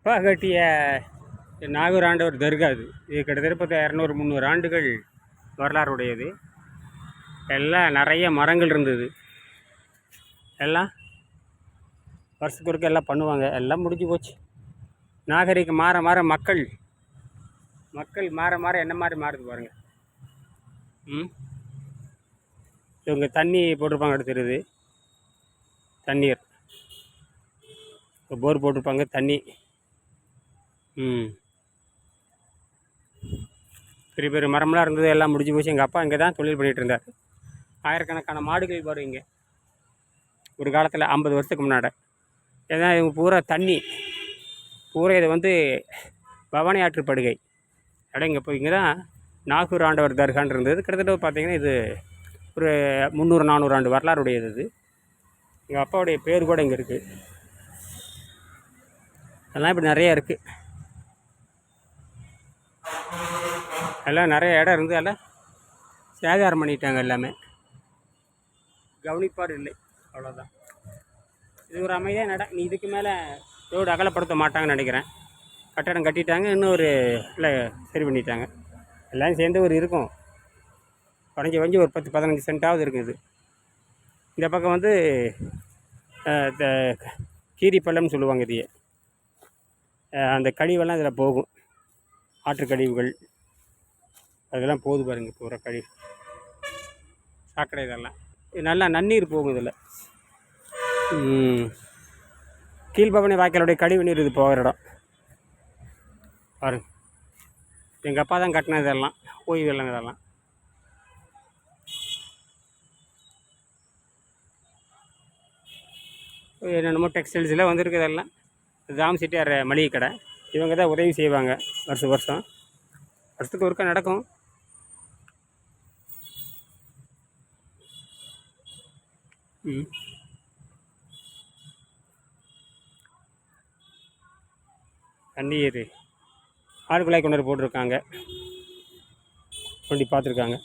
அப்பா கட்டிய நாகூர் ஆண்டவர் தர்கா இது இது கிட்டத்தட்ட பத்து இரநூறு முந்நூறு ஆண்டுகள் வரலாறு உடையது எல்லாம் நிறைய மரங்கள் இருந்தது. எல்லாம் வருஷத்துக்கு ஒருக்க எல்லாம் பண்ணுவாங்க. எல்லாம் முடிஞ்சு போச்சு. நாகரிகம் மாற மாற மக்கள் மக்கள் மாற மாற என்ன மாதிரி மாறுது பாருங்கள் ம்? இவங்க தண்ணி போட்டிருப்பாங்க எடுத்துருது தண்ணீர். போர் போட்டிருப்பாங்க தண்ணி. ம். பெரிய பெரிய மரம்லாம் இருந்தது எல்லாம் முடிஞ்சு போச்சு. எங்கள் அப்பா இங்கே தான் தொழில் பண்ணிகிட்டு இருந்தார். ஆயிரக்கணக்கான மாடுகள் வரும் இங்கே. ஒரு காலத்தில் ஐம்பது வருஷத்துக்கு முன்னாடி. ஏன்னா இவங்க பூரா தண்ணி. பூரா இது வந்து பவானி ஆற்று படுகை. இடம் இங்கே போய் இங்கே தான் நாகூர் ஆண்டவர் தர்கான் இருந்தது. கிட்டத்தட்ட பார்த்தீங்கன்னா இது ஒரு முந்நூறு நானூறு ஆண்டு வரலாறுடையது இது. எங்கள் அப்பாவுடைய பேர் கூட இங்கே இருக்குது அதெல்லாம் இப்படி நிறைய இருக்குது எல்லாம் நிறைய இடம் இருந்து எல்லாம் சேதாரம் பண்ணிட்டாங்க எல்லாமே. கவனிப்பாடு இல்லை அவ்வளோதான் இது ஒரு அமைதியாக நட நீ இதுக்கு மேலே ரோடு அகலப்படுத்த மாட்டாங்கன்னு நினைக்கிறேன். கட்டடம் கட்டிட்டாங்க இன்னும் ஒரு இல்லை சரி பண்ணிட்டாங்க. எல்லாம் சேர்ந்து ஒரு இருக்கும். குறைஞ்சி குறைஞ்சி ஒரு பத்து பதினஞ்சு சென்ட்டாவது இருக்குது இது. இந்த பக்கம் வந்து கீரிப்பள்ளம்னு த- கீரி பள்ளம்னு சொல்லுவாங்க இதையே. அந்த கழிவெல்லாம் இதில் போகும். ஆற்று கழிவுகள் அதெல்லாம் போகுது பாருங்கள் பூரா கழிவு. சாக்கடை இதெல்லாம். இது நல்லா நன்னீர் போகும் இதில். கீழ்பவனி வாய்க்காலுடைய கழிவு நீர் இது போகிற இடம். பாருங்க. எங்கள் அப்பா தான் கட்டின இதெல்லாம். ஓய்வு எல்லாம் இதெல்லாம். என்னென்னமோ டெக்ஸ்டைல்ஸில் வந்திருக்கு இதெல்லாம். ஜாம் சிட்டியார் மளிகை கடை. இவங்க தான் உதவி செய்வாங்க வருஷம் வருஷம். வருஷத்துக்கு ஒருக்கா நடக்கும். தண்ணீர் ஆடு கொண்டு போட்டிருக்காங்க. கொண்டு பார்த்துருக்காங்க.